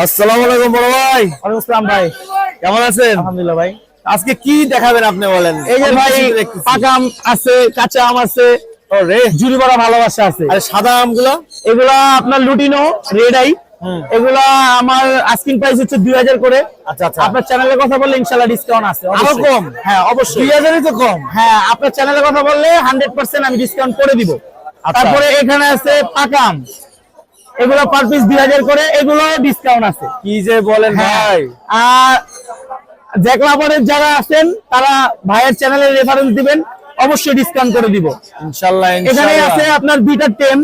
আসসালামু আলাইকুম বড় ভাই। ওয়ালাইকুম আসসালাম ভাই। কেমন আছেন? আলহামদুলিল্লাহ ভাই। আজকে কি দেখাবেন আপনি বলেন? এই যে ভাই কিছু পাকা আম আছে কাঁচা আম আছে ও রে। জুড়ি বড়া ভালোবাসা আছে। আরে সাদা আমগুলো? এগুলা আপনার লুটিনো রেড আই এগুলা আমার আস্কিং প্রাইস হচ্ছে দুই হাজার করে। আচ্ছা আচ্ছা। আপনার চ্যানেলের কথা বললে ইনশাল্লাহ ডিসকাউন্ট আছে আরও। কম? হ্যাঁ অবশ্যই। দুই হাজারই তো কম। হ্যাঁ আপনার চ্যানেলের কথা বললে হান্ড্রেড পার্সেন্ট আমি ডিসকাউন্ট করে দিব। আচ্ছা। তারপরে এখানে আছে পাকা আম। এগুলো পার পিস দুই হাজার করে এগুলো ডিসকাউন্ট আছে। কি যে বলেন হ্যাঁ। ভাই। আর জ্যাকলাবারের যারা আছেন তারা ভাইয়ের চ্যানেলে রেফারেন্স দিবেন অবশ্যই ডিসকাউন্ট করে দিব। ইনশাআল্লাহ এখানে আছে আপনার দুইটা টেম।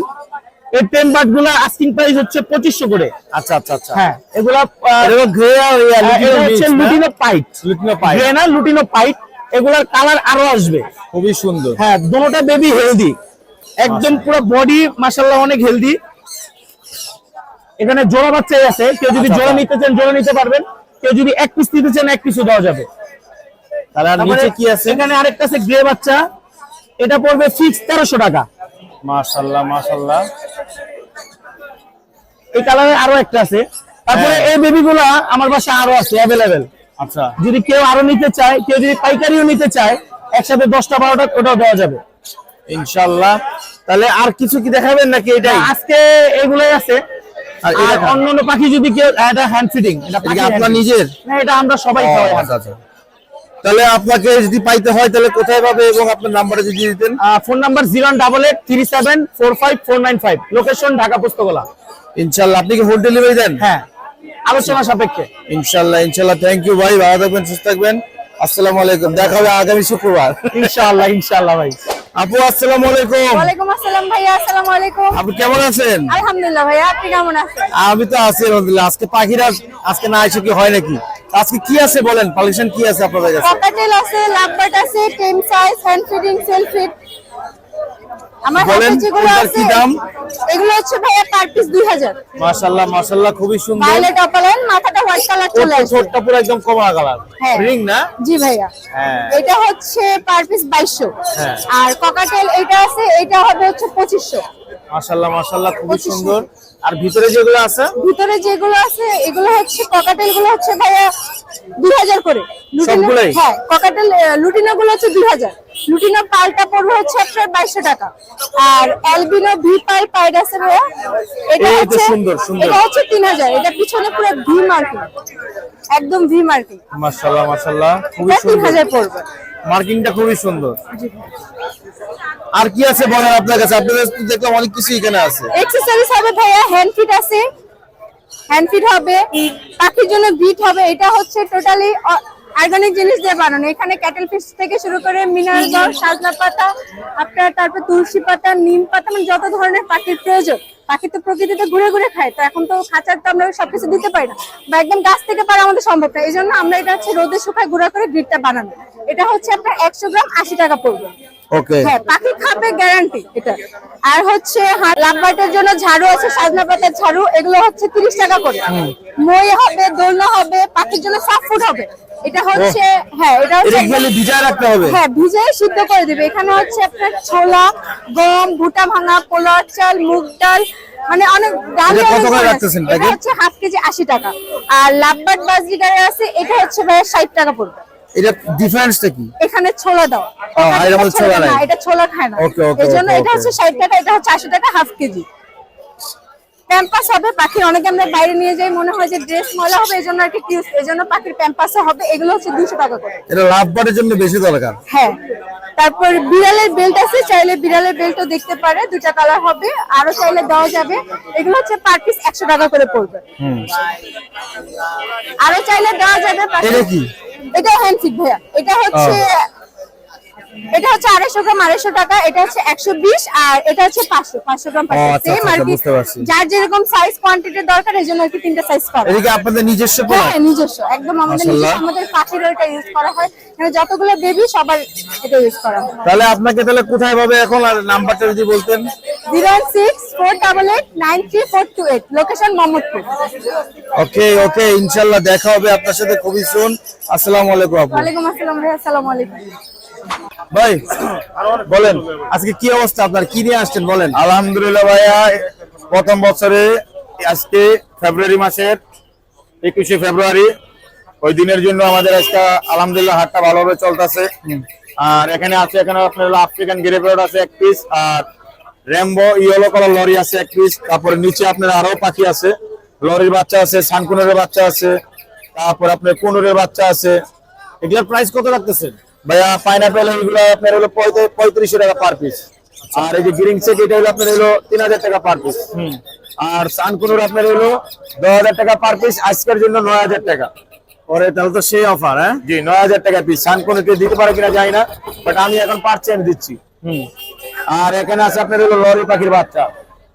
এই টেম বাটগুলা আস্কিং প্রাইস হচ্ছে পঁচিশশো করে। আচ্ছা আচ্ছা আচ্ছা। হ্যাঁ এগুলা আহ, গ্রে আর ইয়া হচ্ছে lutino pied lutino pied grey না লুটিনো পাইট এগুলার কালার আরও আসবে। খুবই সুন্দর। হ্যাঁ দোনোটা বেবি হেলদি একদম পুরো বডি মাশাআল্লাহ অনেক হেলদি এখানে জোড়া বাচ্চাই আছে। কেউ যদি আচ্ছা, জোড়া আচ্ছা। নিতে চান জোড়া নিতে পারবেন। কেউ যদি এক পিস নিতে চান এক পিসও দেওয়া যাবে। তাহলে আর নিচে কি আছে? এখানে আরেকটা আছে গ্রে বাচ্চা। এটা পড়বে ফিক্স তেরোশো টাকা। মাশাআল্লাহ মাশাআল্লাহ। এই কালারের আরও একটা আছে। তারপরে হ্যাঁ। এই বেবি গুলা আমার বাসা আরও আছে অ্যাভেলেবেল আচ্ছা। যদি কেউ আরও নিতে চায় কেউ যদি পাইকারিও নিতে চায় একসাথে দশটা বারোটা ওটাও দেওয়া যাবে। ইনশাআল্লাহ। তাহলে আর কিছু কি দেখাবেন নাকি এটাই? আজকে এগুলাই আছে। আর অন্য অন্য পাখি যদি কেউ এটা হ্যান্ড ফিডিং এটা আপনার নিজের? না এটা আমরা সবাই খাওয়াই। আচ্ছা আচ্ছা। তাহলে আপনাকে যদি পাইতে হয় তাহলে কোথায় পাবে এবং আপনার নাম্বারটা যদি দিতেন? Phone number zero double eight three seven four five four nine five location Dhaka Postogola. ইনশাআল্লাহ আপনি কি হোম ডেলিভারি দেন? হ্যাঁ আলোচনা সাপেক্ষে। ইনশাআল্লাহ ইনশাআল্লাহ থ্যাংক ইউ ভাই। ভালো থাকবেন সুস্থ থাকবেন। আসসালামু আলাইকুম দেখা হবে আগামী শুক্রবার। ইনশাল্লাহ ইনশাআল্লাহ ভাই। আপু আসসালামু আলাইকুম। ওয়ালাইকুম আসসালাম ভাইয়া আসসালামু আলাইকুম। আপনি কেমন আছেন? আলহামদুলিল্লাহ ভাইয়া আপনি কেমন আছেন? আমি তো আছি আলহামদুলিল্লাহ। আজকে পাখিরা আজকে না এসে কি হয় নাকি? আজকে কি আছে বলেন? পলিউশন কি আছে আপনাদের কাছে? কাকাটেল আছে আছে টেম সাইজ হ্যান্ড ফিড আমার বলেন, হাতে যেগুলো আছে কি দাম? এগুলো হচ্ছে ভাইয়া পার পিস 2000 মাশাআল্লাহ মাশাআল্লাহ খুবই সুন্দর। মাথাটা হোয়াইট কালার চলে ওটা ছোটটা পুরো একদম কমলা কালার। রিং না? জি ভাইয়া। হ্যাঁ। এটা হচ্ছে পার পিস 2200 হ্যাঁ। আর ককাটেল এটা আছে এটা হবে হচ্ছে 2500 মাশাআল্লাহ মাশাআল্লাহ খুবই সুন্দর। আর ভিতরে যেগুলো আছে? ভিতরে যেগুলো আছে এগুলো হচ্ছে ককাটেলগুলো হচ্ছে ভাইয়া দুই হাজার করে। লুটিনো- হ্যাঁ ককাটেল লুটিনো গুলো হচ্ছে দুই হাজার। লুটিনো পালটা পড়বে হচ্ছে আপনার বাইশশো টাকা। আর অ্যালবিনো ভি পাল পাইড আছে এটা হচ্ছে সুন্দর, সুন্দর। এটা হচ্ছে তিন হাজার। এটা পিছনে পুরো ভি মার্কিং। একদম ভি মার্কিং। মাশাআল্লাহ মাশাআল্লাহ। খুবই সুন্দর। হাজার পড়বে। মার্কিংটা খুবই সুন্দর। আর কি আছে বলেন আপনার কাছে? আপনাদের দেখলাম অনেক কিছু এখানে আছে। এক্সেসরিজ হবে ভাইয়া হ্যান্ড ফিট আছে হ্যান্ড ফিট হবে, পাখির জন্য বিট হবে, এটা হচ্ছে টোটালি অর্গানিক জিনিস দিয়ে বানানো। এখানে ক্যাটেল ফিশ থেকে শুরু করে মিনারেল জল সাজনা পাতা, আপনার তারপর তুলসী পাতা, নিম পাতা মানে যত ধরনের পাখির প্রয়োজন। পাখি তো প্রকৃতিতে ঘুরে ঘুরে খায়, তো এখন তো খাঁচার তো আমরা সবকিছু দিতে পারি না। বা একদম গাছ থেকে পারা আমাদের সম্ভব না। এই জন্য আমরা এটা হচ্ছে রোদে শুকায় গুঁড়া করে গ্রিডটা বানানো। এটা হচ্ছে আপনার একশো গ্রাম আশি টাকা পড়বে। ওকে হ্যাঁ পাখি খাবে গ্যারান্টি এটা। আর হচ্ছে লাভবাটের জন্য ঝাড়ু আছে সাজনা পাতার ঝাড়ু এগুলো হচ্ছে তিরিশ টাকা করে। মই হবে দোলনা হবে পাখির জন্য সফট ফুড হবে। এটা হচ্ছে হ্যাঁ এটা হচ্ছে ভিজায় রাখতে হবে? হ্যাঁ ভিজে সিদ্ধ করে দিবে। এখানে হচ্ছে আপনার ছোলা গম ভুট্টা ভাঙা পোলার চাল মুগ ডাল মানে অনেক ডাল এটা হচ্ছে হাফ কেজি আশি টাকা। আর লাভবাট বাজরিগারে আছে এটা হচ্ছে ভাই ষাট টাকা পড়বে। এটা ডিফারেন্সটা কি? এখানে ছোলা দাও। এটা ছোলা খায় না। এই জন্য এটা হচ্ছে ষাট টাকা এটা হচ্ছে আশি টাকা হাফ কেজি। প্যাম্পাস হবে পাখির অনেকে আমরা বাইরে নিয়ে যাই মনে হয় যে ড্রেস ময়লা হবে এই জন্য আর কি কিউস এই জন্য পাখির প্যাম্পাসে হবে এগুলো হচ্ছে দুশো টাকা করে। এটা লাভ বারের জন্য বেশি দরকার। হ্যাঁ। তারপর বিড়ালের বেল্ট আছে চাইলে বিড়ালের বেল্টও দেখতে পারে দুটা কালার হবে আরও চাইলে দেওয়া যাবে। এগুলো হচ্ছে পার পিস একশো টাকা করে পড়বে। আরও চাইলে দেওয়া যাবে এটা কি? এটা হ্যান্ড ফিট ভাইয়া এটা হচ্ছে এটা হচ্ছে আড়াইশো গ্রাম আড়াইশো টাকা এটা হচ্ছে একশো বিশ আর এটা হচ্ছে পাঁচশো পাঁচশো গ্রাম আচ্ছা, সেম আচ্ছা, আর কি। যার যেরকম সাইজ কোয়ান্টিটির দরকার এই জন্য আর কি তিনটা সাইজ করা। আপনাদের নিজস্ব হ্যাঁ নিজস্ব। একদম আমাদের নিজস্ব আমাদের পাখির এটা ইউজ করা হয়। এখানে যতগুলো বেবি সবার এটা ইউজ করা হয়। তাহলে আপনাকে তাহলে কোথায় পাবে এখন? আর নাম্বারটা যদি বলতেন। Zero six four double eight nine three four two eight. Location Mohammadpur okay okay ইনশাল্লাহ দেখা হবে আপনার সাথে খুবই শুন আসসালামু আলাইকুম ওয়ালাইকুম আসসালাম ভাই আসসালামু আলাইকুম। ভাই বলেন আজকে কি অবস্থা আপনার? কি নিয়ে আসছেন বলেন? আলহামদুলিল্লাহ ভাইয়া প্রথম বছরে আজকে ফেব্রুয়ারি মাসের একুশে ফেব্রুয়ারি ওই দিনের জন্য আমাদের আজকে আলহামদুলিল্লাহ হাটটা ভালোভাবে চলতেছে। আর এখানে আছে এখানে আপনার আফ্রিকান গ্রেপ্রেড আছে এক পিস আর র্যাম্বো ইয়েলো কালার লরি আছে এক পিস তারপরে নিচে আপনার আরও পাখি আছে। লরির বাচ্চা আছে সানকুনের বাচ্চা আছে তারপর আপনার কুনুরের বাচ্চা আছে। এগুলোর প্রাইস কত রাখতেছেন? ভাইয়া পাইনাপেল এগুলো আপনার হলো পঁয়ত্রিশ- পঁয়ত্রিশশো টাকা পার পিস আর এই যে গ্রিন চেক এটা হলো আপনার হলো তিন হাজার টাকা পার পিস আর সানকুনুর আপনার হলো দশ হাজার টাকা পার পিস আজকের জন্য নয় হাজার টাকা। পরে তাহলে তো সেই অফার হ্যাঁ? জি নয় হাজার টাকা পিস সানকুনুকে দিতে পারে কিনা জানি না বাট আমি এখন পারছি আমি দিচ্ছি আর এখানে আছে আপনার হলো লরি পাখির বাচ্চা।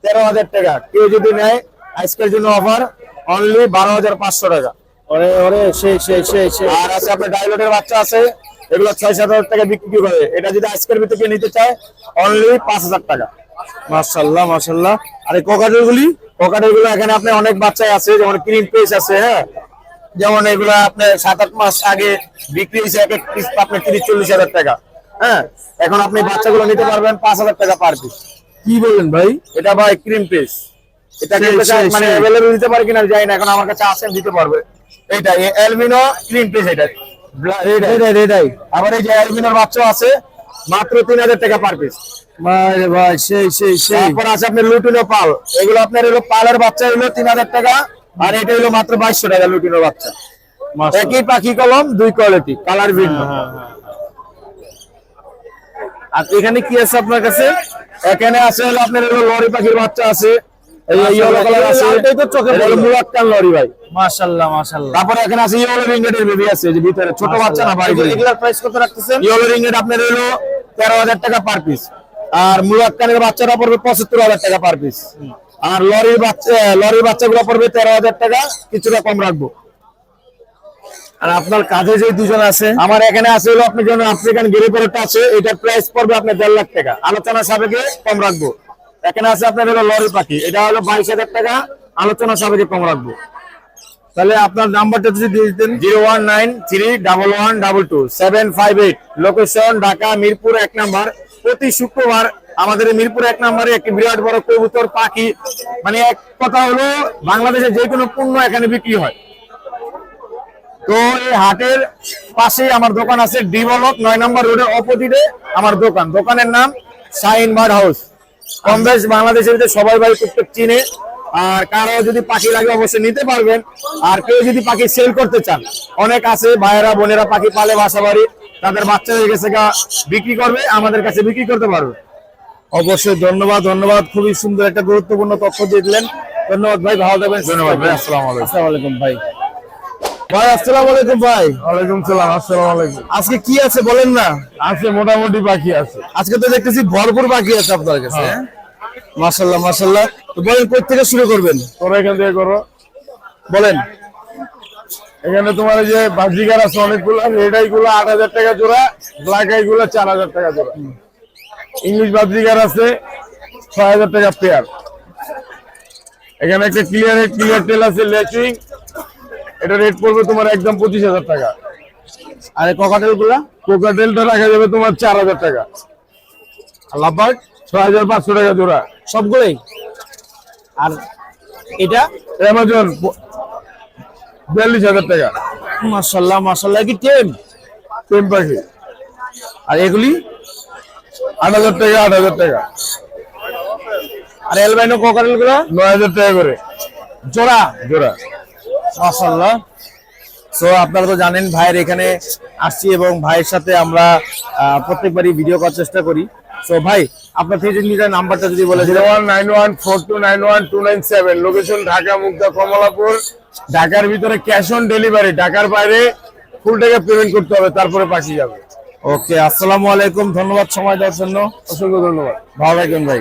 তেরো হাজার টাকা। কেউ যদি নেয় আজকের জন্য অফার অনলি বারো হাজার পাঁচশো টাকা। ওরে ওরে সেই সেই সেই সেই। আর আছে আপনার ডাইলটের বাচ্চা আছে এগুলো ছয় সাত হাজার টাকা বিক্রি করে। এটা যদি আজকের ভিতরে কেউ নিতে চায় অনলি পাঁচ হাজার টাকা। মাশাল্লাহ মাশাল্লাহ আর এই কোকাটেল গুলি পকেটেরগুলো এখানে আপনার অনেক বাচ্চাই আছে যেমন ক্রিম পেস আছে হ্যাঁ? যেমন এগুলো আপনার সাত আট মাস আগে বিক্রি হয়েছে এক এক পিস আপনার তিরিশ চল্লিশ হাজার টাকা হ্যাঁ? এখন আপনি বাচ্চাগুলো নিতে পারবেন পাঁচ হাজার টাকা পার পিস কি বলেন ভাই? এটা ভাই ক্রিম পেস এটা মানে। অ্যাভেলেবল দিতে পারে কিনা জানি না এখন আমার কাছে আসেন দিতে পারবে। এটা অ্যালবিনো ক্রিম পেস এটা। আবার এই যে অ্যালবিনোর আছে মাত্র তিন হাজার টাকা পার পিস ভাই ভাই সেই সেই সেই। তারপর আছে আপনার লুটিনো পাল এগুলো আপনার হলো পালের বাচ্চা হলো তিন হাজার টাকা আর এটা হলো মাত্র বাইশশো টাকা লুটিনো বাচ্চা। একই পাখি কলম দুই কোয়ালিটি কালার ভিন্ন। আর এখানে কি আছে আপনার কাছে? এখানে আছে হলো আপনার হলো লরি পাখির বাচ্চা আছে। এই ইয়েলো কালার আছে। লালটাই তো চোখে এটা মুরাক্কান লরি ভাই। মাশাল্লাহ মাশাল্লাহ। তারপরে এখানে আছে ইয়েলো রিঙ্গেটের বেবি আছে যে ভিতরে ছোট বাচ্চা না ভাই এগুলার প্রাইস কত রাখতেছেন? ইয়েলো রিঙ্গেট আপনার হলো তেরো হাজার টাকা পার পিস আর মুরাক্কানের পড়বে টাকা পার পিস আর লরির বাচ্চা লরির বাচ্চাগুলো পড়বে তেরো হাজার টাকা কিছুটা কম রাখব। আর আপনার কাজে যে দুজন আছে? আমার এখানে আছে হলো আপনার জন্য আফ্রিকান গেরিপেরটা আছে এটার প্রাইস পড়বে আপনার দেড় লাখ টাকা। আলোচনা সাপেক্ষে কম রাখব। এখানে আছে আপনার হলো লরি পাখি। এটা হলো বাইশ হাজার টাকা। আলোচনা সাপেক্ষে কম রাখব। তাহলে আপনার নাম্বারটা যদি দিয়ে দিতেন, zero one nine three double one double two, seven five eight. Location Dhaka, Mirpur এক নাম্বার। প্রতি শুক্রবার আমাদের মিরপুর এক নম্বরে একটি বিরাট বড় কবুতর, পাখি। মানে এক কথা হলো, বাংলাদেশে যে কোনো পণ্য এখানে বিক্রি হয়। তো এই হাটের পাশেই আমার দোকান আছে ডিভলপ নয় নম্বর রোডের অপোজিটে আমার দোকান। দোকানের নাম শাইন বার্ড হাউস। কম বেশ বাংলাদেশের ভিতরে সবাই ভাই টুকটুক চিনে। আর কারও যদি পাখি লাগে অবশ্যই নিতে পারবেন। আর কেউ যদি পাখি সেল করতে চান অনেক আছে ভাইয়েরা বোনেরা পাখি পালে বাসা বাড়ি তাদের বাচ্চা গেছে গা, বিক্রি করবে আমাদের কাছে বিক্রি করতে পারবে। অবশ্যই ধন্যবাদ ধন্যবাদ। খুবই সুন্দর একটা গুরুত্বপূর্ণ তথ্য দিয়ে দিলেন। ধন্যবাদ ভাই ভালো থাকবেন ধন্যবাদ ভাই। আসসালামু আলাইকুম ভাই। ভাই আসসালামু আলাইকুম ভাই। ওয়ালাইকুম সালাম আসসালামু আলাইকুম। আজকে কি আছে বলেন না? আছে মোটামুটি পাখি আছে। আজকে তো দেখতেছি ভরপুর বাকি আছে আপনার কাছে হ্যাঁ? মাশাল্লাহ মাশাল্লাহ তো বলেন কই থেকে শুরু করবেন। তোরা এখান থেকে করো। বলেন। এখানে তোমার যে বাজিকার আছে অনেকগুলো রেড আই গুলো আট হাজার টাকা জোড়া ব্ল্যাক আই গুলো চার হাজার টাকা জোড়া। ইংলিশ বাজিকার আছে ছয় হাজার টাকা পেয়ার এখানে একটা ক্লিয়ার ক্লিয়ার টেল আছে লেচিং এটা রেট পড়বে তোমার একদম পঁচিশ হাজার টাকা। আর কোকাটেলগুলা কোকাটেলটা রাখা যাবে তোমার চার হাজার টাকা। লাভবার্ড ছয় হাজার পাঁচশো টাকা জোড়া। সবগুলোই? আর এটা? অ্যামাজন বিয়াল্লিশ হাজার টাকা। মাশাল্লাহ মাশাল্লাহ কি টেম? টেম পাখি। আর এগুলি? আট হাজার টাকা আট হাজার টাকা। আর এলবাইনো ককাটেলগুলা নয় হাজার টাকা করে। জোড়া? জোড়া। মাশাল্লাহ সো আপনারা তো জানেন ভাইয়ের এখানে আসছি এবং ভাইয়ের সাথে আমরা প্রত্যেকবারই ভিডিও করার চেষ্টা করি। সো ভাই আপনার থেকে নিজের নাম্বারটা যদি বলে zero one nine one four two nine one two nine seven location Dhaka Mugda Kamalapur. ঢাকার ভিতরে ক্যাশ অন ডেলিভারি ঢাকার বাইরে ফুল টাকা পেমেন্ট করতে হবে তারপরে পাখি যাবে। ওকে আসসালামু আলাইকুম ধন্যবাদ সময় দেওয়ার জন্য। অসংখ্য ধন্যবাদ। ভালো থাকবেন ভাই।